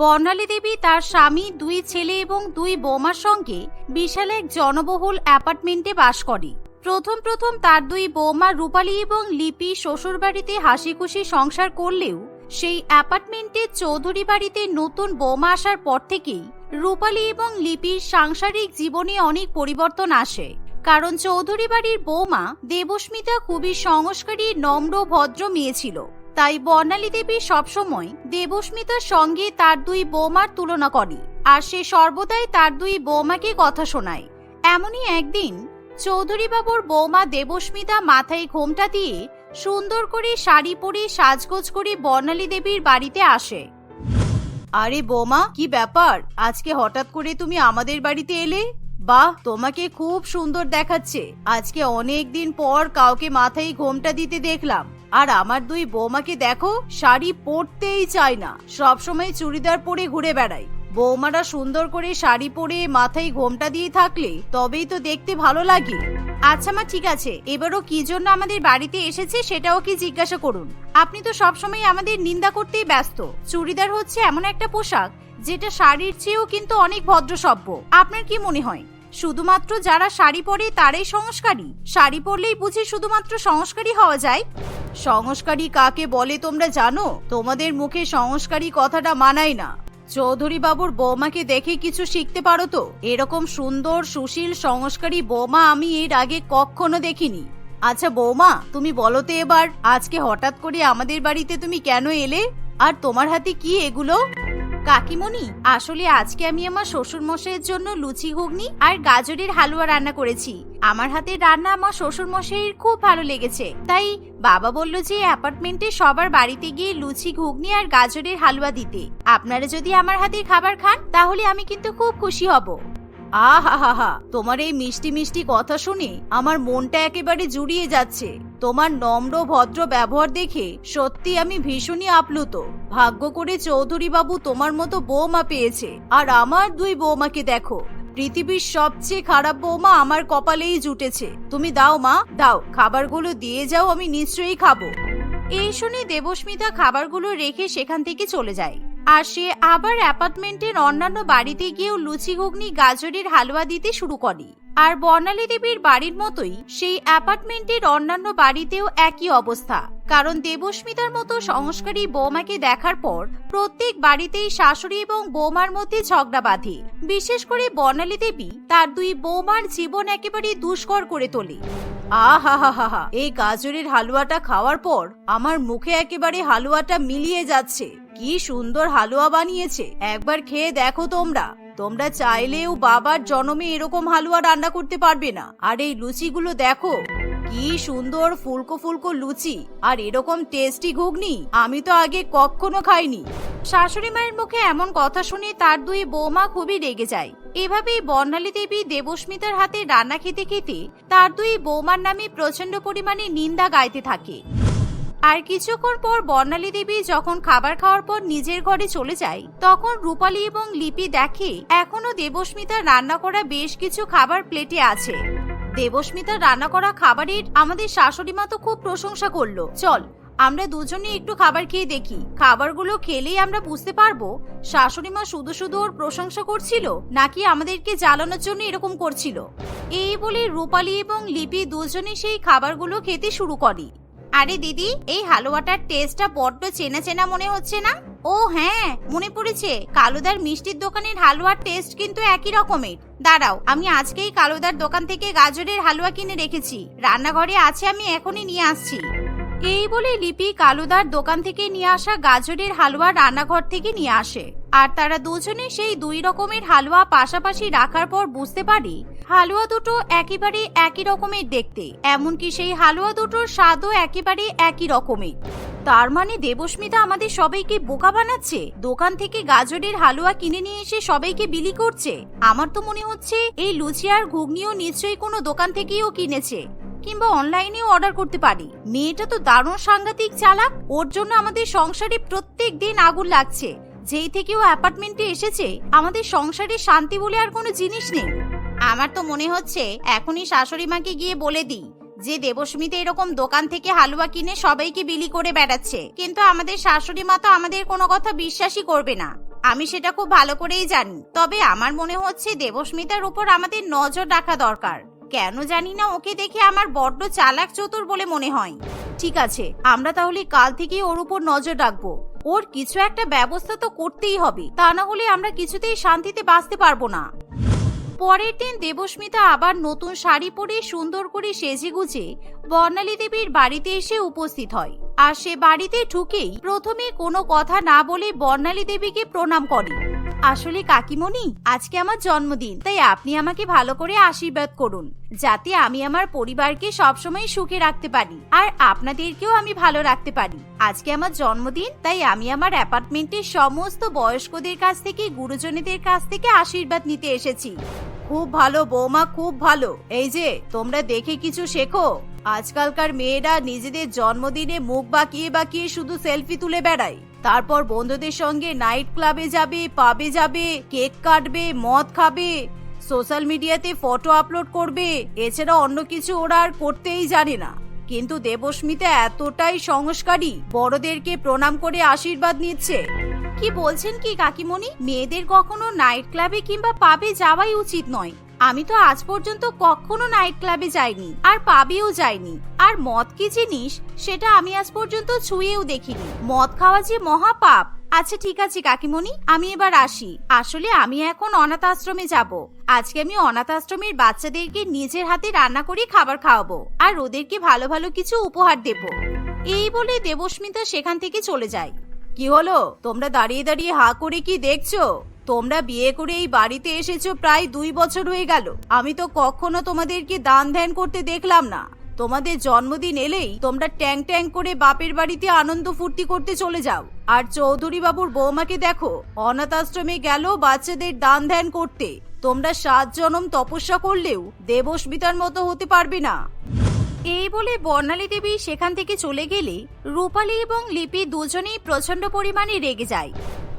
বর্ণালী দেবী তার স্বামী, দুই ছেলে এবং দুই বৌমার সঙ্গে বিশাল এক জনবহুল অ্যাপার্টমেন্টে বাস করে। প্রথম প্রথম তার দুই বৌমা রূপালী এবং লিপি শ্বশুরবাড়িতে হাসি খুশি সংসার করলেও সেই অ্যাপার্টমেন্টে চৌধুরী বাড়িতে নতুন বৌমা আসার পর থেকেই রূপালী এবং লিপির সাংসারিক জীবনে অনেক পরিবর্তন আসে। কারণ চৌধুরী বাড়ির বৌমা দেবস্মিতা খুবই সংস্কারী, নম্র, ভদ্র মেয়ে ছিল। তাই বর্ণালী দেবী সবসময় দেবস্মিতার সঙ্গে তার দুই বৌমার তুলনা করে আর সে সর্বদাই তার দুই বৌমাকে কথা শোনায়। এমনই একদিন চৌধুরী বাবুর বৌমা দেবস্মিতা মাথায় ঘোমটা দিয়ে সুন্দর করে শাড়ি পরে সাজগোজ করে বর্ণালী দেবীর বাড়িতে আসে। আরে বৌমা, কি ব্যাপার? আজকে হঠাৎ করে তুমি আমাদের বাড়িতে এলে? বাহ, তোমাকে খুব সুন্দর দেখাচ্ছে। আজকে অনেক দিন পর কাউকে মাথায় ঘোমটা দিতে দেখলাম। আর আমার দুই বৌমাকে দেখো, শাড়ি পরতেই চায় না। সব সময় চুড়িদার পরে ঘুরে বেড়ায়। বৌমারা সুন্দর করে শাড়ি পরে মাথায় ঘোমটা দিয়ে থাকলে তবেই তো দেখতে ভালো লাগে। আচ্ছা মা, ঠিক আছে। এবারও কি জন্য আমাদের বাড়িতে এসেছে সেটাও কি জিজ্ঞাসা করুন। আপনি তো সবসময় আমাদের নিন্দা করতেই ব্যস্ত। চুড়িদার হচ্ছে এমন একটা পোশাক, যেটা শাড়ির চেয়েও কিন্তু অনেক ভদ্রসভ্য। আপনার কি মনে হয়? শুধুমাত্র যারা শাড়ি পরে তারাই সংস্কারী? শাড়ি পরলেই বুঝি শুধুমাত্র সংস্কারী হওয়া যায়? সংস্কারী কাকে বলে তোমরা জানো? তোমাদের মুখে সংস্কারী কথাটা মানায় না। চৌধুরী বাবুর বৌমাকে দেখে কিছু শিখতে পারো তো? এরকম সুন্দর, সুশীল, সংস্কারী বৌমা আমি এর আগে কখনো দেখিনি। আচ্ছা বৌমা, তুমি বলো তো এবার, আজকে হঠাৎ করে আমাদের বাড়িতে তুমি কেন এলে? আর তোমার হাতে কি এগুলো? কাকিমণি, আসলে আজকে আমি আমার শ্বশুর মশাইয়ের জন্য লুচি, ঘুগনি আর গাজরের হালুয়া রান্না করেছি। আমার হাতের রান্না আমার শ্বশুর মশাইয়ের খুব ভালো লেগেছে। তাই বাবা বলল যে অ্যাপার্টমেন্টে সবার বাড়িতে গিয়ে লুচি, ঘুগনি আর গাজরের হালুয়া দিতে। আপনারা যদি আমার হাতে খাবার খান, তাহলে আমি কিন্তু খুব খুশি হব। আহা তোমার এই মিষ্টি মিষ্টি কথা শুনে আমার মনটা একেবারে জুড়িয়ে যাচ্ছে। তোমার নম্র, ভদ্র ব্যবহার দেখে সত্যি আমি ভীষণই আপ্লুত। ভাগ্য করে চৌধুরী বাবু তোমার মতো বৌমা পেয়েছে। আর আমার দুই বৌমাকে দেখো। পৃথিবীর সবচেয়ে খারাপ বৌমা আমার কপালেই জুটেছে। তুমি দাও মা, দাও। খাবারগুলো দিয়ে যাও, আমি নিশ্চয়ই খাব। এই শুনে দেবস্মিতা খাবারগুলো রেখে সেখান থেকে চলে যায়। আর সে আবার অ্যাপার্টমেন্টের অন্যান্য বাড়িতে গিয়েও লুচি ঘুগনি, গাজরের হালুয়া দিতে শুরু করে। আর বর্ণালী দেবীর বাড়ির মতোই সেই অ্যাপার্টমেন্টের অন্যান্য বাড়িতেও একই অবস্থা। কারণ দেবস্মিতার মতো সংস্কারী বৌমাকে দেখার পর প্রত্যেক বাড়িতেই শাশুড়ি এবং বৌমার মধ্যে ঝগড়া বাঁধে। বিশেষ করে বর্ণালী দেবী তার দুই বৌমার জীবন একেবারে দুষ্কর করে তোলে। আহা এই গাজরের হালুয়াটা খাওয়ার পর আমার মুখে একেবারে হালুয়াটা মিলিয়ে যাচ্ছে। কি সুন্দর হালুয়া বানিয়েছে। একবার খেয়ে দেখো তোমরা। তোমরা চাইলেও বাবার জন্মে এরকম হালুয়া রান্না করতে পারবে না। আর এই লুচিগুলো দেখো, কি সুন্দর ফুলকো ফুলকো লুচি। আর এরকম টেস্টি ঘুগনি, আমি তো আগে কখনো খাইনি। শাশুড়ি মায়ের মুখে এমন কথা শুনে তার দুই বৌমা খুবই রেগে যায়। এভাবেই বর্ণালী দেবী দেবস্মিতার হাতে রান্না খেতে খেতে তার দুই বৌমার নামে প্রচণ্ড পরিমাণে নিন্দা গাইতে থাকে। আর কিছুক্ষণ পর বর্ণালী দেবী যখন খাবার খাওয়ার পর নিজের ঘরে চলে যায়, তখন রূপালী এবং লিপি দেখে এখনও দেবস্মিতা রান্না করা বেশ কিছু খাবার প্লেটে আছে। দেবস্মিতা রান্না করা খাবারের আমাদের শাশুড়ি মা তো খুব প্রশংসা করল। চল, আমরা দুজনে একটু খাবার খেয়ে দেখি। খাবারগুলো খেলেই আমরা বুঝতে পারব শাশুড়ি মা শুধু শুধু ওর প্রশংসা করছিল, নাকি আমাদেরকে জ্বালানোর জন্য এরকম করছিল। এই বলে রূপালী এবং লিপি দুজনে সেই খাবারগুলো খেতে শুরু করে। আরে দিদি, এই হালুয়াটার টেস্টটা বড্ড চেনা চেনা মনে হচ্ছে না? ও হ্যাঁ মনে পড়েছে। কালুদার মিষ্টির দোকানের হালুয়ার টেস্ট কিন্তু একই রকমের। দাঁড়াও, আমি আজকেই কালুদার দোকান থেকে গাজরের হালুয়া কিনে রেখেছি। রান্নাঘরে আছে আমি এখনই নিয়ে আসছি। এই বলে লিপি কালুদার দোকান থেকে নিয়ে আসা গাজরের হালুয়া রান্নাঘর থেকে নিয়ে আসে। আর তারা দুজনে সেই দুই রকমের হালুয়া পাশাপাশি রাখার পর বুঝতে পারি, হালুয়া দুটো একেবারে একই রকমের দেখতে, এমনকি সেই হালুয়া দুটোর স্বাদও একেবারে একই রকমের। তার মানে দেবস্মিতা আমাদের সবাইকে বোকা বানাচ্ছে? দোকান থেকে গাজরের হালুয়া কিনে নিয়ে এসে সবাইকে বিলি করছে? আমার তো মনে হচ্ছে এই লুচি আর ঘুগনিও নিশ্চয়ই কোনো দোকান থেকেই ও কিনেছে। কিংবা অনলাইনেও অর্ডার করতে পারি। মেয়েটা তো দারুণ সাংঘাতিক চালাক। ওর জন্য আমাদের সংসারে প্রত্যেক দিন আগুন লাগছে। যেই থেকে ও অ্যাপার্টমেন্টে এসেছে, আমাদের সংসারে শান্তি বলে আর কোনো জিনিস নেই। আমার তো মনে হচ্ছে, এখনই শাশুড়ি মাকে গিয়ে বলে দিই যে দেবস্মিতা এরকম দোকান থেকে হালুয়া কিনে সবাইকে বিলি করে বেড়াচ্ছে। কিন্তু আমাদের শাশুড়ি মা তো আমাদের কোনো কথা বিশ্বাসই করবে না। আমি সেটা খুব ভালো করেই জানি। তবে আমার মনে হচ্ছে দেবস্মিতার উপর আমাদের নজর রাখা দরকার। কেন জানি না ওকে দেখে আমার বড্ড চালাক চতুর বলে মনে হয়। ঠিক আছে, আমরা তাহলে কাল থেকেই ওর উপর নজর রাখব। ওর কিছু একটা ব্যবস্থা তো করতেই হবে, তা না হলে আমরা কিছুতেই শান্তিতে বাঁচতে পারব না। পরের দিন দেবস্মিতা আবার নতুন শাড়ি পরে সুন্দর করে সেজে গুজে বর্ণালী দেবীর বাড়িতে এসে উপস্থিত হয়। আর সে বাড়িতে ঢুকেই প্রথমে কোনো কথা না বলে বর্ণালী দেবীকে প্রণাম করে। আসলে কাকিমণি, আজকে আমার জন্মদিন, তাই আপনি আমাকে ভালো করে আশীর্বাদ করুন, যাতে আমি আমার পরিবারকে সবসময় সুখে রাখতে পারি, আর আপনাদেরকেও আমি ভালো রাখতে পারি। আজকে আমার জন্মদিন, তাই আমি আমার অ্যাপার্টমেন্টের সমস্ত বয়স্কদের কাছ থেকে, গুরুজনেদের কাছ থেকে আশীর্বাদ নিতে এসেছি। খুব ভালো, বৌমা, খুব ভালো। এই যে, তোমরা দেখে কিছু শেখো। আজকালকার মেয়েরা নিজেদের জন্মদিনে মুখ বাঁকিয়ে বাঁকিয়ে শুধু সেলফি তুলে বেড়ায়। তারপর বন্ধুদের সঙ্গে নাইট ক্লাবে যাবে পাবে যাবে কেক কাটবে, মদ খাবে সোশ্যাল মিডিয়াতে ফটো আপলোড করবে, এছাড়া অন্য কিছু ওরা আর করতেই জানে না। কিন্তু দেবস্মিতা এতটাই সংস্কারী, বড়দেরকে প্রণাম করে আশীর্বাদ নিচ্ছে। কি বলছেন কি কাকিমণি? মেয়েদের কখনো নাইট ক্লাবে কিংবা পাবে যাওয়াই উচিত নয়। আমি তো আজ পর্যন্ত কখনো নাইট ক্লাবে যাইনি, আর পাবেও যাইনি। আর মদ কি জিনিস, সেটা আমি আজ পর্যন্ত ছুঁয়েও দেখিনি। মদ খাওয়া যে মহাপাপ। আচ্ছা ঠিক আছে, কাকিমণি, আমি এবার আসি। আসলে আমি এখন অনাথ আশ্রমে যাব। আজকে আমি অনাথ আশ্রমের বাচ্চাদেরকে নিজের হাতে রান্না করে খাবার খাওয়াবো, আর ওদেরকে ভালো ভালো কিছু উপহার দেব। এই বলে দেবস্মিতা সেখান থেকে চলে যায়। কি হলো? তোমরা দাঁড়িয়ে দাঁড়িয়ে হা করে কি দেখছ? তোমরা বিয়ে করে এই বাড়িতে এসেছ প্রায় দুই বছর হয়ে গেল। আমি তো কখনো তোমাদেরকে দান ধ্যান করতে দেখলাম না। তোমাদের জন্মদিন এলেই তোমরা ট্যাং ট্যাং করে বাপের বাড়িতে আনন্দ ফুর্তি করতে চলে যাও। আর চৌধুরী বাবুর বৌমাকে দেখো অনাথ আশ্রমে গেল বাচ্চাদের দান ধ্যান করতে। তোমরা সাত জনম তপস্যা করলেও দেবস্মিতার মতো হতে পারবে না। এই বলে বর্ণালী দেবী সেখান থেকে চলে গেলে রূপালী এবং লিপি দুজনেই প্রচণ্ড পরিমাণে রেগে যায়।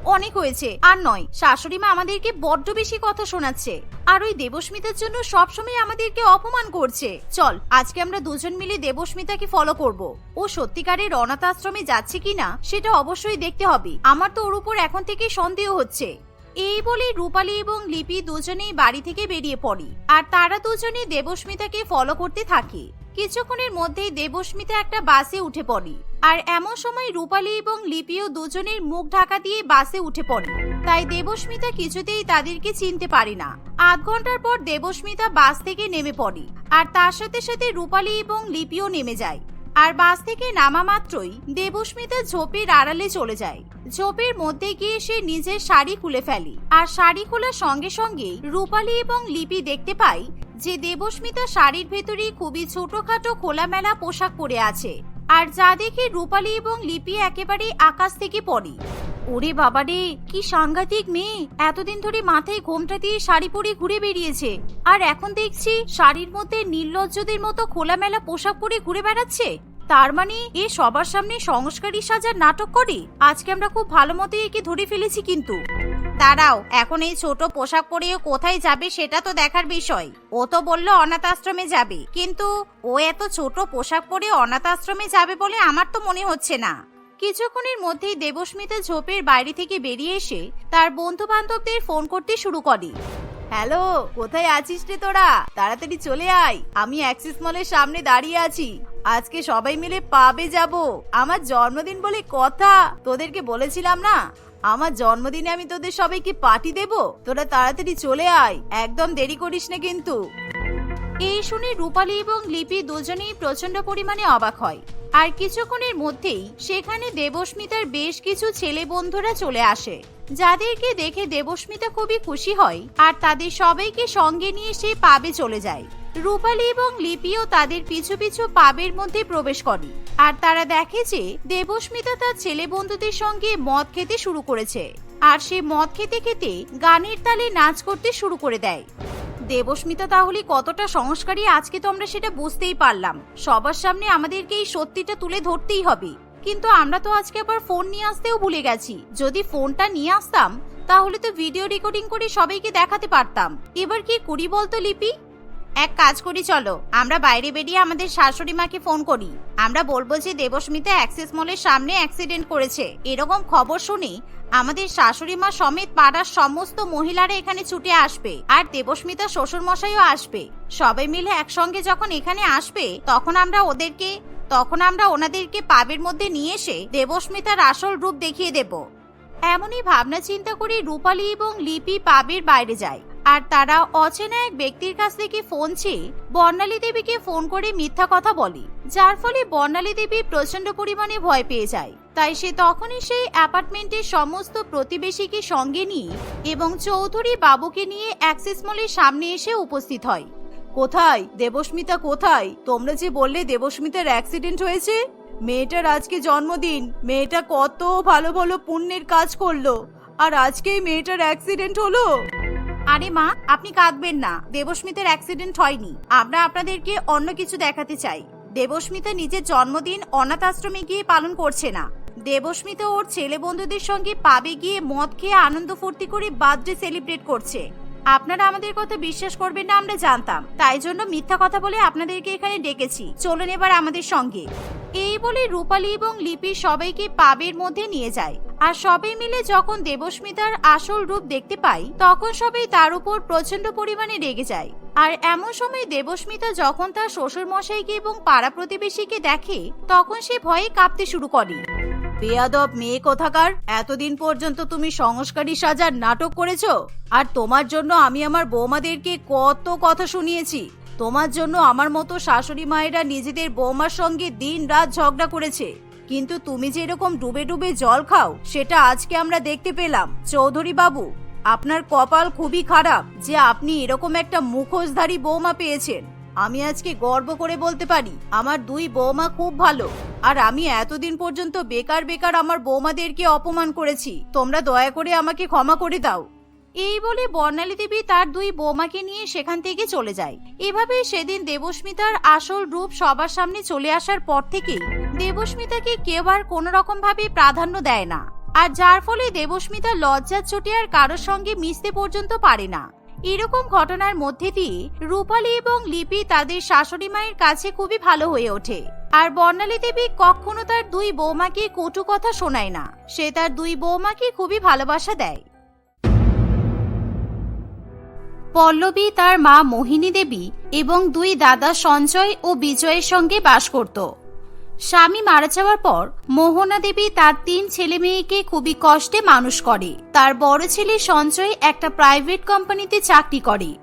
অনেক হয়েছে। আর নয়, শাশুড়ি মা আমাদেরকে বড্ড বেশি কথা শোনাচ্ছে। আর ওই দেবস্মিতার জন্য সবসময় আমাদেরকে অপমান করছে। চল, আজকে আমরা দুজন মিলে দেবস্মিতাকে ফলো করব। ও সত্যিকারের অনাথ আশ্রমে যাচ্ছে কিনা, সেটা অবশ্যই দেখতে হবে। আমার তো ওর উপর এখন থেকে সন্দেহ হচ্ছে। এই বলে রূপালী এবং লিপি দুজনেই বাড়ি থেকে বেরিয়ে পড়ে। আর তারা দুজনে দেবস্মিতাকে ফলো করতে থাকে। কিছুক্ষণের মধ্যেই দেবস্মিতা একটা বাসে উঠে পড়ে। আর এমন সময় রূপালী এবং লিপিও দুজনের মুখ ঢাকা দিয়ে বাসে উঠে পড়ে। তাই দেবস্মিতা কিছুতেই তাদেরকে চিনতে পারে না। আধ ঘণ্টার পর দেবস্মিতা বাস থেকে নেমে পড়ে। আর তার সাথে সাথে রূপালী এবং লিপিও নেমে যায়। আর বাস থেকে নামা মাত্রই দেবস্মিতা ঝোপের আড়ালে চলে যায়। ঝোপের মধ্যে গিয়ে সে নিজের শাড়ি খুলে ফেলে। আর শাড়ি খোলার সঙ্গে সঙ্গে রূপালী এবং লিপি দেখতে পায় যে দেবস্মিতা শাড়ির ভেতরে খুবই ছোটখাটো খোলামেলা পোশাক পরে আছে, আর যা দেখে রূপালী এবং লিপি একেবারে আকাশ থেকে পড়ে। ওরে বাবা রে, কি সাংঘাতিক মেয়ে! এতদিন ধরে মাথায় ঘোমটা দিয়ে শাড়ি পরে ঘুরে বেরিয়েছে আর এখন দেখছি শাড়ির মধ্যে নির্লজ্জদের মতো খোলামেলা পোশাক পরে ঘুরে বেড়াচ্ছে। তার মানে এ সবার সামনে সংস্কারী সাজার নাটক করে? আজকে আমরা খুব ভালো মতো একে ধরে ফেলেছি কিন্তু। দাঁড়াও, এখন এই ছোট পোশাক পরে ও কোথায় যাবে সেটা তো দেখার বিষয়। ও তো বলল অনাথ আশ্রমে যাবে। কিন্তু ও এত ছোট পোশাক পরে অনাথ আশ্রমে যাবে বলে আমার তো মনে হচ্ছে না। কিছুক্ষণের মধ্যেই দেবস্মিতা ঝোপের বাইরে থেকে বেরিয়ে এসে তার বন্ধু বান্ধবদের ফোন করতে শুরু করে। হ্যালো, কোথায় আছিস রে তোরা? তাড়াতাড়ি চলে আয়। আমি অ্যাক্সিস মলের সামনে দাঁড়িয়ে আছি। আজকে সবাই মিলে পাবে যাব। আমার জন্মদিন বলে কথা। তোদেরকে বলেছিলাম না? আমার জন্মদিনে আমি তোদের সবাইকে পার্টি দেব? তোরা তাড়াতাড়ি চলে আয়। একদম দেরি করিস না কিন্তু। এই শুনে রূপালী এবং লিপি দুজনেই প্রচণ্ড পরিমাণে অবাক হয়। আর কিছুক্ষণের মধ্যেই সেখানে দেবস্মিতার বেশ কিছু ছেলে বন্ধুরা চলে আসে। যাদেরকে দেখে দেবস্মিতা খুবই খুশি হয় আর তাদের সবাইকে সঙ্গে নিয়ে সে পাবে চলে যায়। রূপালী এবং লিপিও তাদের পিছু পিছু পাবের মধ্যে প্রবেশ করে। আর তারা দেখে যে দেবস্মিতা তার ছেলে বন্ধুদের সঙ্গে মদ খেতে শুরু করেছে। আর সে মদ খেতে খেতে গানের তালে নাচ করতে শুরু করে দেয়। দেবস্মিতা তাহলে কতটা সংস্কারী আজকে তো আমরা সেটা বুঝতেই পারলাম। সবার সামনে আমাদেরকে এই সত্যিটা তুলে ধরতেই হবে। কিন্তু আমরা তো আজকে আবার ফোন নিয়ে আসতেও ভুলে গেছি। যদি ফোনটা নিয়ে আসতাম, তাহলে তো ভিডিও রেকর্ডিং করে সবাইকে দেখাতে পারতাম। এবার কি করি বলতো লিপি? এক কাজ করি, চলো। আমরা বাইরে বেরিয়ে আমাদের শাশুড়ি মাকে ফোন করি। আমরা বলব যে দেবস্মিতা অ্যাক্সেস মলের সামনে অ্যাক্সিডেন্ট করেছে। এরকম খবর শুনি আমাদের শাশুড়ি মা সমেত পাড়ার সমস্ত মহিলারা এখানে ছুটে আসবে আর দেবস্মিতা শ্বশুর মশাইও আসবে। সবাই মিলে একসঙ্গে যখন এখানে আসবে, তখন আমরা ওদেরকে, তখন আমরা ওনাদেরকে পাবের মধ্যে নিয়ে এসে দেবস্মিতার আসল রূপ দেখিয়ে দেব। এমনই ভাবনা চিন্তা করে রূপালী এবং লিপি পাবের বাইরে যায়। আর তারা অচেনা এক ব্যক্তির কাছ থেকে ফোন চেয়ে বর্ণালী দেবীকে ফোন করে মিথ্যা কথা বলে, যার ফলে বর্ণালী দেবী প্রচণ্ড পরিমাণে ভয় পেয়ে যায়। তাই সে তখনই সেই অ্যাপার্টমেন্টের সমস্ত প্রতিবেশীকে সঙ্গে নিয়ে এবং চৌধুরী বাবুকে নিয়ে অ্যাক্সিস মলের সামনে এসে উপস্থিত হয়। কোথায়? দেবস্মিতা কোথায়? তোমরা যে বললে দেবস্মিতার অ্যাক্সিডেন্ট হয়েছে? মেয়েটার আজকে জন্মদিন। মেয়েটা কত ভালো ভালো পুণ্যের কাজ করল। আর আজকেই মেয়েটার অ্যাক্সিডেন্ট হলো? আরে মা, আপনি কাঁদবেন না। দেবস্মিতার অ্যাক্সিডেন্ট হয়নি। আমরা আপনাদেরকে অন্য কিছু দেখাতে চাই। দেবস্মিতা নিজের জন্মদিন অনাথ আশ্রমে গিয়ে পালন করছে না। দেবস্মিতা ওর ছেলে বন্ধুদের সঙ্গে পাবে গিয়ে মদ খেয়ে আনন্দ ফুর্তি করে বার্থডে সেলিব্রেট করছে। আপনারা আমাদের কথা বিশ্বাস করবেন না, আমরা জানতাম। তাই জন্য মিথ্যা কথা বলে আপনাদেরকে এখানে ডেকেছি। চলুন এবার আমাদের সঙ্গে। এই বলে রূপালী এবং লিপি সবাইকে পাবের মধ্যে নিয়ে যায়। আর সবাই মিলে যখন দেবস্মিতার আসল রূপ দেখতে পাই, তখন সবাই তার উপর প্রচণ্ড পরিমাণে রেগে যায়। আর এমন সময় দেবস্মিতা যখন তার শ্বশুর মশাইকে এবং পাড়া প্রতিবেশীকে দেখে, তখন সে ভয়ে কাঁপতে শুরু করে। বেয়াদব মেয়ে কোথাকার? এতদিন পর্যন্ত তুমি সংস্কারী সাজার নাটক করেছ? আর তোমার জন্য আমি আমার বৌমাদেরকে কত কথা শুনিয়েছি। তোমার জন্য আমার মতো শাশুড়ি মায়েরা নিজেদের বৌমার সঙ্গে দিন রাত ঝগড়া করেছে। কিন্তু তুমি যে এরকম ডুবে ডুবে জল খাও, সেটা আজকে আমরা দেখতে পেলাম। চৌধুরী বাবু, আপনার কপাল খুবই খারাপ যে আপনি এরকম একটা মুখোশধারী বৌমা পেয়েছেন। আমি আজকে গর্ব করে বলতে পারি, আমার দুই বৌমা খুব ভালো, আর আমি এতদিন পর্যন্ত বেকার বেকার আমার বৌমাদেরকে অপমান করেছি। তোমরা দয়া করে আমাকে ক্ষমা করে দাও। এই বলে বর্ণালী দেবী তার দুই বৌমাকে নিয়ে সেখান থেকে চলে যায়। এভাবে সেদিন দেবস্মিতার আসল রূপ সবার সামনে চলে আসার পর থেকেই দেবস্মিতাকে কেউ আর কোনো রকম ভাবে প্রাধান্য দেয় না। আর যার ফলে দেবস্মিতা লজ্জার চোটে আর কারোর সঙ্গে মিশতে পর্যন্ত পারে না। এরকম ঘটনার মধ্যে দিয়ে রূপালী এবং লিপি তাদের শাশুড়ি মায়ের কাছে খুবই ভালো হয়ে ওঠে। আর বর্ণালী দেবী কখনো তার দুই বৌমাকে কটু কথা শোনায় না। সে তার দুই বৌমাকে খুবই ভালোবাসা দেয়। পল্লবী তার মা মোহিনী দেবী এবং দুই দাদা সঞ্জয় ও বিজয়ের সঙ্গে বাস করত। স্বামী মারা যাওয়ার পর মোহনা দেবী তার তিন ছেলে মেয়েকে খুবই কষ্টে মানুষ করে। তার বড় ছেলে সঞ্জয় একটা প্রাইভেট কোম্পানিতে চাকরি করে।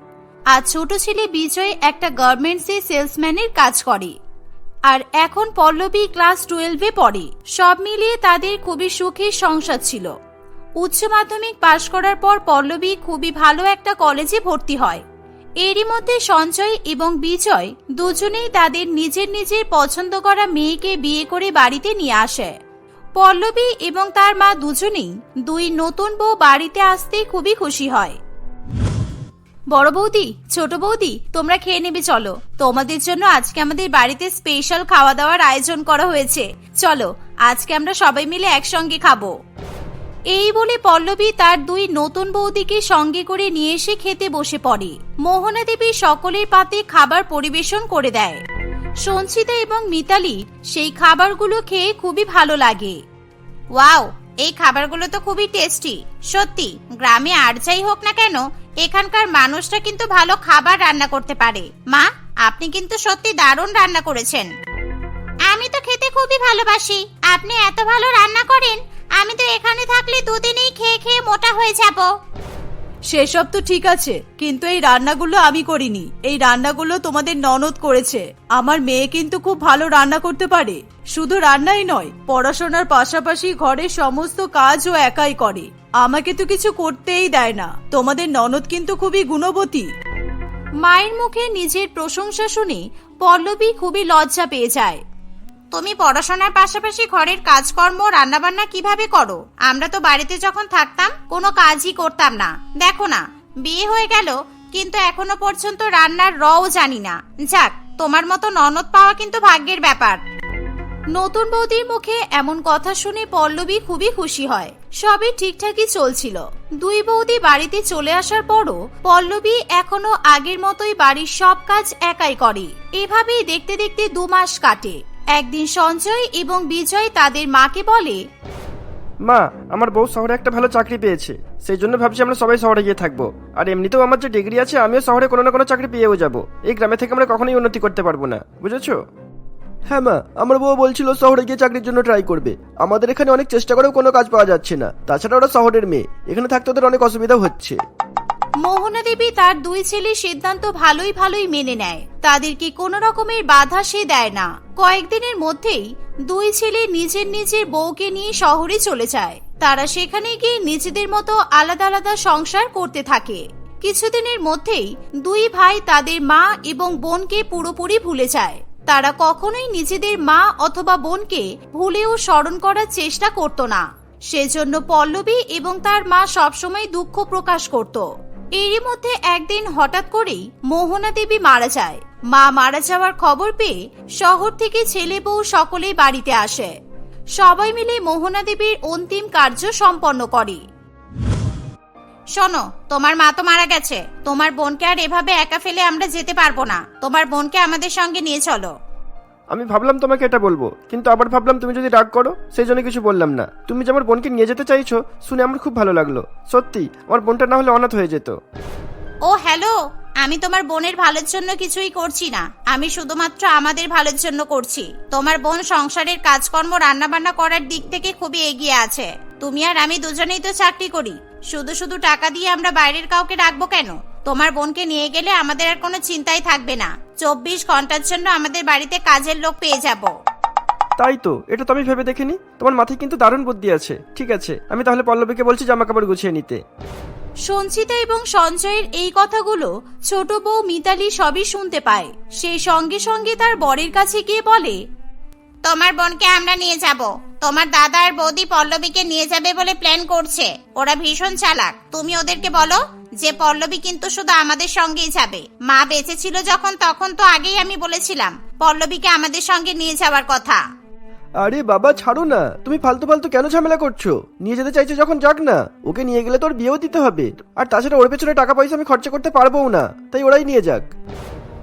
আর ছোট ছেলে বিজয় একটা গার্মেন্টসে সেলসম্যানের কাজ করে। আর এখন পল্লবী ক্লাস টুয়েলভে পড়ে। সব মিলিয়ে তাদের খুবই সুখের সংসার ছিল। উচ্চ মাধ্যমিক পাশ করার পর পল্লবী খুবই ভালো একটা কলেজে ভর্তি হয়। এরই মধ্যে সঞ্জয় এবং বিজয় দুজনেই তাদের নিজের নিজের পছন্দ করা মেয়েকে বিয়ে করে বাড়িতে নিয়ে আসে। পল্লবী এবং তার মা দুজনেই দুই নতুন বউ বাড়িতে আসতেই খুবই খুশি হয়। বড় বৌদি, ছোট বৌদি, তোমরা খেয়ে নেবে, চলো। তোমাদের জন্য আজকে আমাদের বাড়িতে স্পেশাল খাওয়া দাওয়ার আয়োজন করা হয়েছে। চলো, আজকে আমরা সবাই মিলে একসঙ্গে খাব। এই বলে পল্লবী তার দুই নতুন বৌদিকে সঙ্গে করে নিয়ে এসে খেতে বসে পড়ে। মোহনা দেবী সকলের পাতে খাবার পরিবেশন করে দেয়। সঞ্চিতা এবং মিতালি সেই খাবারগুলো খেয়ে খুবই ভালো লাগে। ওয়াও, এই খাবারগুলো তো খুবই টেস্টি। সত্যি, গ্রামে আর যাই হোক না কেন, এখানকার মানুষটা কিন্তু ভালো খাবার রান্না করতে পারে। মা, আপনি কিন্তু সত্যি দারুণ রান্না করেছেন। আমি তো খেতে খুবই ভালোবাসি। আপনি এত ভালো রান্না করেন আমি তো এখানে থাকলে দুদিনেই খেয়ে খেয়ে মোটা হয়ে যাব। সেসব তো ঠিক আছে কিন্তু এই রান্নাগুলো আমি করিনি। এই রান্নাগুলো তোমাদের ননদ করেছে। আমার মেয়ে কিন্তু খুব ভালো রান্না করতে পারে। শুধু রান্নাই নয় পড়াশোনার পাশাপাশি ঘরের সমস্ত কাজও একাই করে। আমাকে তো কিছু করতেই দেয় না। তোমাদের ননদ কিন্তু খুবই গুণবতী। মায়ের মুখে নিজের প্রশংসা শুনে পল্লবী খুবই লজ্জা পেয়ে যায়। তুমি পড়াশোনার পাশাপাশি ঘরের কাজকর্ম, রান্নাবান্না কীভাবে করো? আমরা তো বাড়িতে যখন থাকতাম, কোনো কাজই করতাম না। দেখো না, বিয়ে হয়ে গেল, কিন্তু এখনও পর্যন্ত রান্নার রও জানি না। যাক, তোমার মতো ননদ পাওয়া কিন্তু ভাগ্যের ব্যাপার। নতুন বৌদির মুখে এমন কথা শুনে পল্লবী খুবই খুশি হয়। সবই ঠিকঠাকই চলছিল। দুই বৌদি বাড়িতে চলে আসার পরও পল্লবী এখনও আগের মতোই বাড়ির সব কাজ একাই করে। এভাবেই দেখতে দেখতে দু মাস কাটে। একদিন সঞ্জয় এবং বিজয় তাদের মাকে বলে মা আমার বউ শহরে একটা ভালো চাকরি পেয়েছে। সেই জন্য ভাবছি আমরা সবাই শহরে গিয়ে থাকব। আর এমনিতেও আমার যে ডিগ্রি আছে আমিও শহরে কোনো না কোনো চাকরি পেয়েও যাব। এই গ্রামে থেকে আমরা কখনোই উন্নতি করতে পারব না। বুঝেছ? হ্যাঁ মা আমার বউ বলছিল শহরে গিয়ে চাকরির জন্য ট্রাই করবে। আমাদের এখানে অনেক চেষ্টা করেও কোনো কাজ পাওয়া যাচ্ছে না। তাছাড়া ওরা শহরের মেয়ে। এখানে থাকতে ওদের অনেক অসুবিধা হচ্ছে। মোহনা দেবী তার দুই ছেলের সিদ্ধান্ত ভালোই ভালোই মেনে নেয়। তাদেরকে কোনো রকমের বাধা সে দেয় না। কয়েকদিনের মধ্যেই দুই ছেলে নিজের নিজের বউকে নিয়ে শহরে চলে যায়। তারা সেখানে গিয়ে নিজেদের মতো আলাদা আলাদা সংসার করতে থাকে। কিছুদিনের মধ্যেই দুই ভাই তাদের মা এবং বোনকে পুরোপুরি ভুলে যায়। তারা কখনোই নিজেদের মা অথবা বোনকে ভুলেও স্মরণ করার চেষ্টা করত না। সেজন্য পল্লবী এবং তার মা সবসময় দুঃখ প্রকাশ করত। এরই মধ্যে একদিন হঠাৎ করেই মোহনা দেবী মারা যায়। মা মারা যাওয়ার খবর পেয়ে শহর থেকে ছেলে বউ সকলেই বাড়িতে আসে। সবাই মিলে মোহনা দেবীর অন্তিম কার্য সম্পন্ন করে। শোনো, তোমার মা তো মারা গেছে। তোমার বোনকে আর এভাবে একা ফেলে আমরা যেতে পারব না। তোমার বোনকে আমাদের সঙ্গে নিয়ে চলো। আমি ভাবলাম তোমাকে এটা বলব, কিন্তু আবার ভাবলাম তুমি যদি রাগ করো, সেই জন্য কিছু বললাম না। তুমি যে আমার বোনকে নিয়ে যেতে চাইছো, শুনে আমার খুব ভালো লাগল। সত্যি, আমার বোনটা না হলে অনাথ হয়ে যেত। ও, হ্যালো! আমি তোমার বোনের ভালোর জন্য কিছুই করছি না। আমি শুধুমাত্র আমাদের ভালোর জন্য করছি। তোমার বোন সংসারের কাজকর্ম, রান্নাবান্না করার দিক থেকে খুবই এগিয়ে আছে। তুমি আর আমি দুজনেই তো চাকরি করি। শুধু শুধু টাকা দিয়ে আমরা বাইরের কাউকে রাখব কেন? তোমার বোনকে নিয়ে গেলে আমাদের আর কোনো চিন্তাই থাকবে না। চব্বিশ ঘণ্টার জন্য আমাদের বাড়িতে কাজের লোক পেয়ে যাব। তাই তো, এটা তো আমি ভেবে দেখিনি। তোমার মাথায় কিন্তু দারুণ বুদ্ধি আছে। ঠিক আছে, আমি তাহলে পল্লবীকে বলছি জামা কাপড় গুছিয়ে নিতে। সঞ্চিতা এবং সঞ্জয়ের এই কথাগুলো ছোট বউ মিতালি সবই শুনতে পায়। সেই সঙ্গে সঙ্গে তার বরের কাছে গিয়ে বলে, তোমার বোনকে আমরা নিয়ে যাব। তোমার দাদা আর বৌদি পল্লবীকে নিয়ে যাবে বলে প্ল্যান করছে। ওরা ভীষণ চালাক। তুমি ওদেরকে বলো যে পল্লবী কিন্তু শুধু আমাদের সঙ্গেই যাবে। মা বেঁচে ছিল যখন, তখন তো আগেই আমি বলেছিলাম, পল্লবীকে আমাদের সঙ্গে নিয়ে যাওয়ার কথা। আরে বাবা, ছাড়ো না। তুমি ফালতু ফালতু কেন ঝামেলা করছ? নিয়ে যেতে চাইছো যখন, যাক না। ওকে নিয়ে গেলে তোর বিয়েও দিতে হবে। আর তাছাড়া ওর পেছনে টাকা পয়সা আমি খরচা করতে পারব না। তাই ওরাই নিয়ে যাক।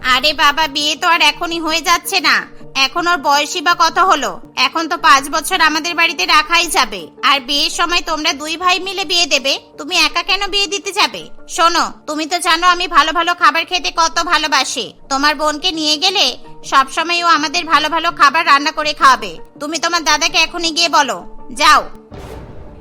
আরে বাবা, বিয়ে তো আর এখনই হয়ে যাচ্ছে না। এখন ওর বয়সই বা কত হলো? এখন তো পাঁচ বছর আমাদের বাড়িতে রাখাই যাবে। আর বিয়ের সময় তোমরা দুই ভাই মিলে বিয়ে দেবে, তুমি একা কেন বিয়ে দিতে যাবে? শোনো, তুমি তো জানো আমি ভালো ভালো খাবার খেতে কত ভালোবাসি। তোমার বোনকে নিয়ে গেলে সব সময় ও আমাদের ভালো ভালো খাবার রান্না করে খাওয়াবে। তুমি তোমার দাদাকে এখনই গিয়ে বলো। যাও।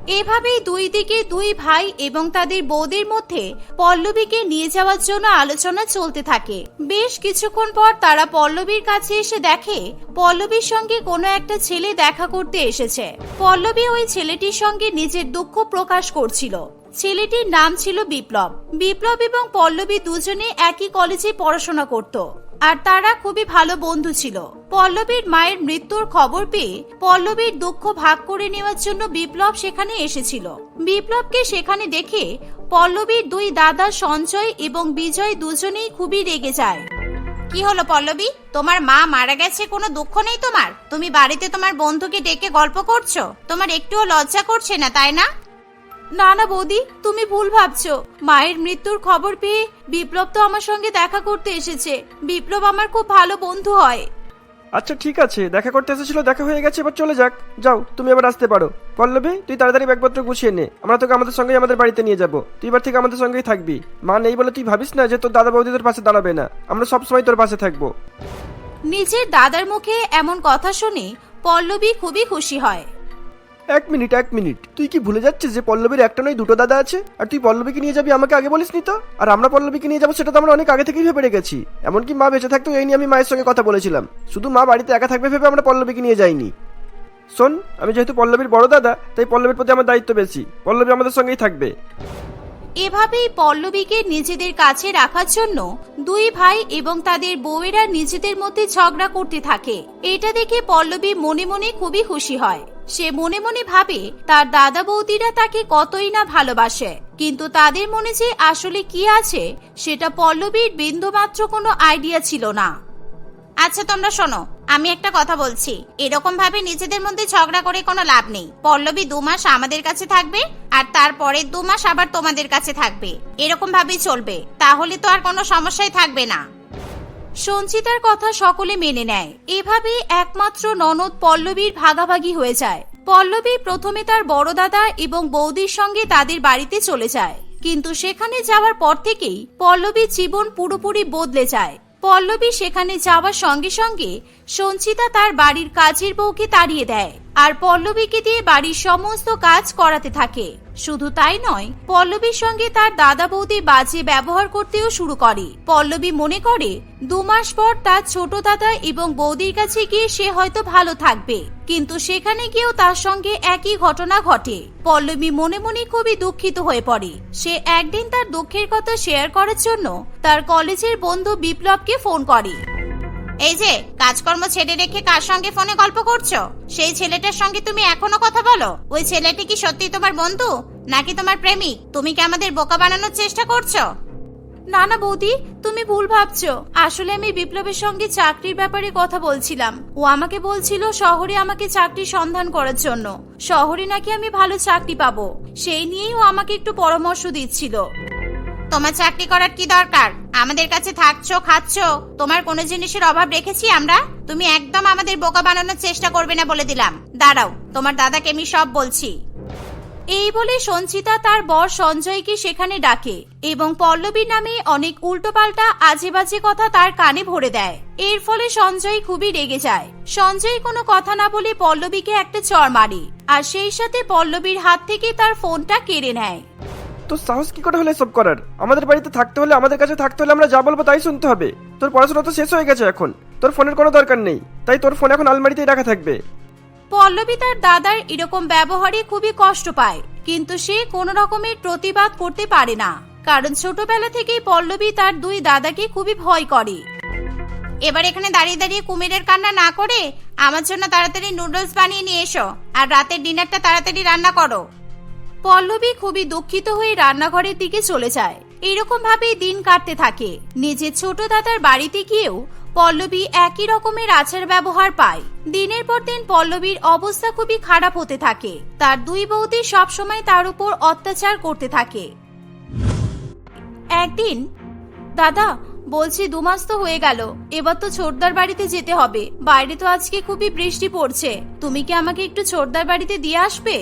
এভাবেই দুই দিকে দুই ভাই এবং তাদের বৌদের মধ্যে পল্লবীকে নিয়ে যাওয়ার জন্য আলোচনা চলতে থাকে। বেশ কিছুক্ষণ পর তারা পল্লবীর কাছে এসে দেখে পল্লবীর সঙ্গে কোনো একটা ছেলে দেখা করতে এসেছে। পল্লবী ওই ছেলেটির সঙ্গে নিজের দুঃখ প্রকাশ করছিল। ছেলেটির নাম ছিল বিপ্লব। বিপ্লব এবং পল্লবী দুজনে একই কলেজে পড়াশোনা করত। আর তারা খুবই ভালো বন্ধু ছিল। পল্লবীর মায়ের মৃত্যুর খবর পেয়ে পল্লবীর দুঃখ ভাগ করে নেওয়ার জন্য বিপ্লব সেখানে এসেছিল। বিপ্লবকে সেখানে দেখে পল্লবীর দুই দাদা সঞ্জয় এবং বিজয় দুজনেই খুবই রেগে যায়। কি হলো পল্লবী? তোমার মা মারা গেছে, কোনো দুঃখ নেই তোমার? তুমি বাড়িতে তোমার বন্ধুকে ডেকে গল্প করছ? তোমার একটুও লজ্জা করছে না, তাই না? না না বৌদি তুমি ভুল ভাবছ। মায়ের মৃত্যুর খবর পেয়ে বিপ্লব তো আমার সঙ্গে দেখা করতে এসেছে। বিপ্লব আমার খুব ভালো বন্ধু হয়। আচ্ছা ঠিক আছে। দেখা করতে এসেছিল দেখা হয়ে গেছে এবার চলে যাক। যাও তুমি এবার আসতে পারো। পল্লবী তুই তাড়াতাড়ি ব্যাগপত্র গুছিয়ে নে। আমরা তোকে আমাদের সঙ্গেই আমাদের বাড়িতে নিয়ে যাব। তুই এবার থেকে আমাদের সঙ্গেই থাকবি। মা নেই বলে তুই ভাবিস না যে তোর দাদা বৌদি তোর পাশে দাঁড়াবে না। আমরা সবসময় তোর পাশে থাকব। নিজের দাদার মুখে এমন কথা শুনে পল্লবী খুবই খুশি হয়। এক মিনিট এক মিনিট। তুই কি ভুলে যাচ্ছিস যে পল্লবীর একটা নয়, দুটো দাদা আছে? আর তুই পল্লবীকে নিয়ে যাবি, আমাকে আগে বলিসনি তো? আর আমরা পল্লবীকে নিয়ে যাব, সেটা তো আমরা অনেক আগে থেকেই ভেবে রেখেছি। এমনকি মা বেঁচে থাকতো এই নিয়ে আমি মায়ের সঙ্গে কথা বলেছিলাম। শুধু মা বাড়িতে একা থাকবে ভেবে আমরা পল্লবীকে নিয়ে যাইনি। শোন, আমি যেহেতু পল্লবীর বড় দাদা, তাই পল্লবীর প্রতি আমার দায়িত্ব বেশি। পল্লবী আমাদের সঙ্গেই থাকবে। এভাবেই পল্লবীকে নিজেদের কাছে রাখার জন্য দুই ভাই এবং তাদের বউয়েরা নিজেদের মধ্যে ঝগড়া করতে থাকে। এটা দেখে পল্লবী মনে মনে খুবই খুশি হয়। সে মনে মনে ভাবে, তার দাদা বৌদিরা তাকে কতই না ভালোবাসে। কিন্তু তাদের মনে যে আসলে কি আছে, সেটা পল্লবীর বিন্দুমাত্র কোনো আইডিয়া ছিল না। আচ্ছা তোমরা শোনো, আমি একটা কথা বলছি। এরকম ভাবে নিজেদের মধ্যে ঝগড়া করে কোনো লাভ নেই। পল্লবী দু মাস আমাদের কাছে থাকবে, আর তারপরের দু মাস আবার তোমাদের কাছে থাকবে। এরকম ভাবেই চলবে। তাহলে তো আর কোনো সমস্যাই থাকবে না। সঞ্চিতার কথা সকলে মেনে নেয়। এভাবেই একমাত্র ননদ পল্লবীর ভাগাভাগি হয়ে যায়। পল্লবী প্রথমে তার বড় দাদা এবং বৌদির সঙ্গে তাদের বাড়িতে চলে যায়। কিন্তু সেখানে যাওয়ার পর থেকেই পল্লবীর জীবন পুরোপুরি বদলে যায়। পল্লবী সেখানে যাওয়ার সঙ্গে সঙ্গে সঞ্চিতা তার বাড়ির কাজের বউকে তাড়িয়ে দেয়। আর পল্লবীকে দিয়ে বাড়ির সমস্ত কাজ করাতে থাকে। শুধু তাই নয়, পল্লবীর সঙ্গে তার দাদা বৌদি বাজে ব্যবহার করতেও শুরু করে। পল্লবী মনে করে, দু মাস পর তার ছোট দাদা এবং বৌদির কাছে গিয়ে সে হয়তো ভালো থাকবে। কিন্তু সেখানে গিয়েও তার সঙ্গে একই ঘটনা ঘটে। পল্লবী মনে মনে খুবই দুঃখিত হয়ে পড়ে। সে একদিন তার দুঃখের কথা শেয়ার করার জন্য তার কলেজের বন্ধু বিপ্লবকে ফোন করে। এই যে, কাজকর্ম ছেড়ে রেখে কার সঙ্গে ফোনে গল্প করছ? সেই ছেলেটার সঙ্গে তুমি এখনও কথা বলো। ওই ছেলেটি কি সত্যি তোমার বন্ধু, নাকি তোমার প্রেমিক? তুমি কি আমাদের বোকা বানানোর চেষ্টা করছ? না না বৌদি, তুমি ভুল ভাবছ। আসলে আমি বিপ্লবের সঙ্গে চাকরির ব্যাপারে কথা বলছিলাম। ও আমাকে বলছিল শহরে আমাকে চাকরির সন্ধান করার জন্য। শহরে নাকি আমি ভালো চাকরি পাবো। সেই নিয়েই ও আমাকে একটু পরামর্শ দিচ্ছিল। তোমার চাকরি করার কি দরকার? আমাদের কাছে থাকছো, খাচ্ছো, তোমার কোনো জিনিসের অভাব রেখেছি আমরা? তুমি একদম আমাদের বোকা বানানোর চেষ্টা করবে না বলে দিলাম। দাঁড়াও, তোমার দাদাকে আমি সব বলছি। এই বলে সঞ্চিতা তার বর সঞ্জয়কে সেখানে ডাকে এবং পল্লবী নামে অনেক উল্টোপাল্টা আজে বাজে কথা তার কানে ভরে দেয়। এর ফলে সঞ্জয় খুবই রেগে যায়। সঞ্জয় কোনো কথা না বলে পল্লবীকে একটা চর মারে, আর সেই সাথে পল্লবীর হাত থেকে তার ফোনটা কেড়ে নেয়। তোর সাহস কি করে হলে সব করার? আমাদের বাড়িতে থাকতে হলে, আমাদের কাছে থাকতে হলে আমরা যা বলব তাই শুনতে হবে। তোর পড়াশোনা তো শেষ হয়ে গেছে এখন। তোর ফোনের কোনো দরকার নেই। তাই তোর ফোন এখন আলমারিতেই রাখা থাকবে। পল্লবী তার দাদার এরকম ব্যবহারে খুবই কষ্ট পায়, কিন্তু সে কোনো রকমের প্রতিবাদ করতে পারে না। কারণ ছোটবেলা থেকেই পল্লবী তার দুই দাদাকে খুবই ভয় করে। এবার এখানে দাঁড়িয়ে দাঁড়িয়ে কুমিরের কান্না না করে, আমার জন্য তাড়াতাড়ি নুডলস বানিয়ে নিয়ে এসো, আর রাতের ডিনারটা তাড়াতাড়ি রান্না করো। পল্লবী খুবই দুঃখিত হয়ে রান্নাঘরের দিকে চলে যায়। এরকম ভাবেই দিন কাটতে থাকে। নিজের ছোট দাদার বাড়িতে গিয়েও পল্লবী একই রকমের আচার ব্যবহার পায়। দিনের পর দিন পল্লবীর অবস্থা খুবই খারাপ হতে থাকে। তার দুই বৌদি সবসময় তার উপর অত্যাচার করতে থাকে। একদিন, দাদা, বলছি দু মাস তো হয়ে গেল, এবার তো ছোটদার বাড়িতে যেতে হবে। বাইরে তো আজকে খুবই বৃষ্টি পড়ছে। তুমি কি আমাকে একটু ছোটদার বাড়িতে দিয়ে আসবে?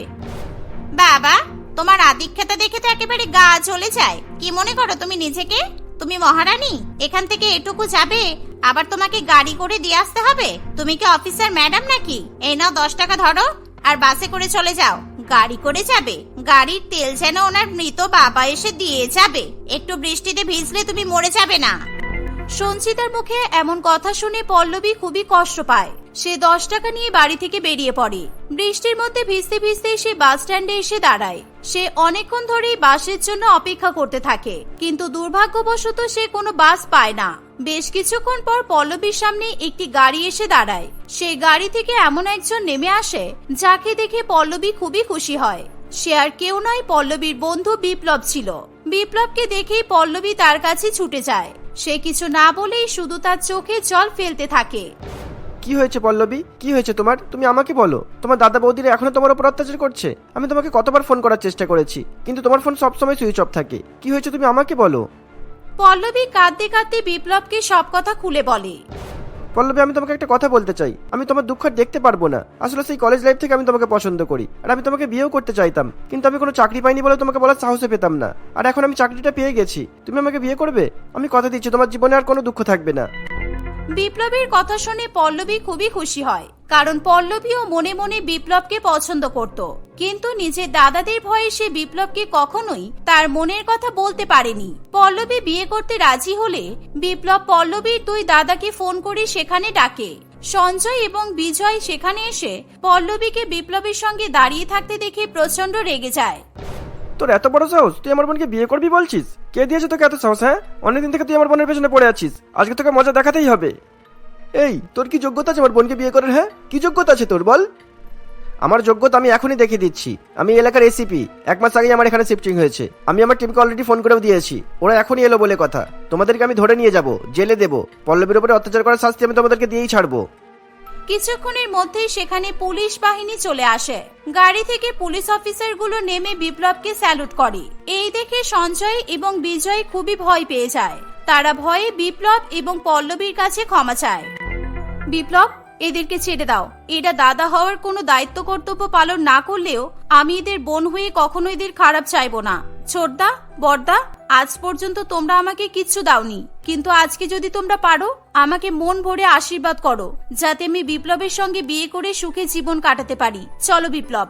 বাবা তোমার আদিক্ষেতা দেখে তো একেবারে গা চলে যায়। কি মনে করো তুমি নিজেকে? তুমি মহারানী? এখান থেকে এটুকু যাবে? আবার তোমাকে গাড়ি করে দিয়ে আসতে হবে? তুমি কি অফিসার ম্যাডাম নাকি? এই নাও দশ টাকা ধরো, আর বাসে করে চলে যাও। গাড়ি করে যাবে? গাড়ির তেল যেন ওনার মৃত বাবা এসে দিয়ে যাবে। একটু বৃষ্টিতে ভিজলে তুমি মরে যাবে না। সঞ্চিতার মুখে এমন কথা শুনে পল্লবী খুবই কষ্ট পায়। সে দশ টাকা নিয়ে বাড়ি থেকে বেরিয়ে পড়ে। বৃষ্টির মধ্যে ভিজতে ভিজতে সে বাস স্ট্যান্ডে এসে দাঁড়ায়। সে অনেকক্ষণ ধরেই বাসের জন্য অপেক্ষা করতে থাকে, কিন্তু দুর্ভাগ্যবশত সে কোনো বাস পায় না। বেশ কিছুক্ষণ পর পল্লবীর সামনে একটি গাড়ি এসে দাঁড়ায়। সে গাড়ি থেকে এমন একজন নেমে আসে, যাকে দেখে পল্লবী খুবই খুশি হয়। সে আর কেউ নয় পল্লবীর বন্ধু বিপ্লব ছিল। বিপ্লবকে দেখেই পল্লবী তার কাছে ছুটে যায়। সে কিছু না বলেই শুধু তার চোখে জল ফেলতে থাকে। কি হয়েছে পল্লবী? কি হয়েছে তোমার? তুমি আমাকে বলো। তোমার দাদা বৌদিরা এখনও তোমার উপর অত্যাচার করছে। আমি তোমাকে কতবার ফোন করার চেষ্টা করেছি কিন্তু তোমার ফোন সবসময় সুইচ অফ থাকে। কি হয়েছে তুমি আমাকে বলো। পল্লবী কাঁদতে কাঁদতে বিপ্লবকে সব কথা খুলে বলে। পল্লবী, আমি তোমাকে একটা কথা বলতে চাই। আমি তোমার দুঃখ দেখতে পারব না। আসলে সেই কলেজ লাইফ থেকে আমি তোমাকে পছন্দ করি। আর আমি তোমাকে বিয়েও করতে চাইতাম। কিন্তু আমি কোনো চাকরি পাইনি বলে তোমাকে বলার সাহসে পেতাম না। আর এখন আমি চাকরিটা পেয়ে গেছি। তুমি আমাকে বিয়ে করবে? আমি কথা দিচ্ছি, তোমার জীবনে আর কোনো দুঃখ থাকবে না। বিপ্লবের কথা শুনে পল্লবী খুবই খুশি হয়। কারণ পল্লবীও মনে মনে বিপ্লবকে পছন্দ করত। কিন্তু নিজের দাদাদের ভয়ে সে বিপ্লবকে কখনোই তার মনের কথা বলতে পারেনি। পল্লবী বিয়ে করতে রাজি হলে বিপ্লব পল্লবীর দুই দাদাকে ফোন করে সেখানে ডাকে। সঞ্জয় এবং বিজয় সেখানে এসে পল্লবীকে বিপ্লবের সঙ্গে দাঁড়িয়ে থাকতে দেখে প্রচণ্ড রেগে যায়। তোর এত বড় সাহস? তুই আমার বোনকে বিয়ে করবি বলছিস? কে দিয়েছে তোকে এত সাহস হ্যাঁ? অনেকদিন থেকে তুই আমার বোনের পেছনে পড়ে আছিস। আজকে তোকে মজা দেখাতেই হবে। এই, তোর কি যোগ্যতা আছে আমার বোনকে বিয়ে করার হ্যাঁ? কি যোগ্যতা আছে তোর, বল? আমার যোগ্যতা আমি এখনই দেখিয়ে দিচ্ছি। আমি এলাকার এসিপি এক মাস আগেই আমার এখানে শিফটিং হয়েছে। আমি আমার টিমকে অলরেডি ফোন করেও দিয়েছি। ওরা এখনই এলো বলে কথা। তোমাদেরকে আমি ধরে নিয়ে যাব, জেলে দেবো। পল্লবীর উপরে অত্যাচার করার শাস্তি আমি তোমাদেরকে দিয়েই ছাড়বো। কিছুক্ষণের মধ্যেই সেখানে পুলিশ বাহিনী চলে আসে। গাড়ি থেকে পুলিশ অফিসারগুলো নেমে বিপ্লবকে স্যালুট করে। এই দেখে সঞ্জয় এবং বিজয় খুবই ভয় পেয়ে যায়। তারা ভয়ে বিপ্লব এবং পল্লবীর কাছে ক্ষমা চায়। বিপ্লব এদেরকে ছেড়ে দাও। এটা দাদা হওয়ার কোনো দায়িত্ব কর্তব্য পালন না করলেও আমি এদের বোন হয়ে কখনো এদের খারাপ চাইব না। ছোটদা বর্দা আজ পর্যন্ত তোমরা আমাকে কিচ্ছু দাওনি। কিন্তু আজকে যদি তোমরা পারো, আমাকে মন ভরে আশীর্বাদ করো, যাতে আমি বিপ্লবের সঙ্গে বিয়ে করে সুখে জীবন কাটাতে পারি। চলো বিপ্লব।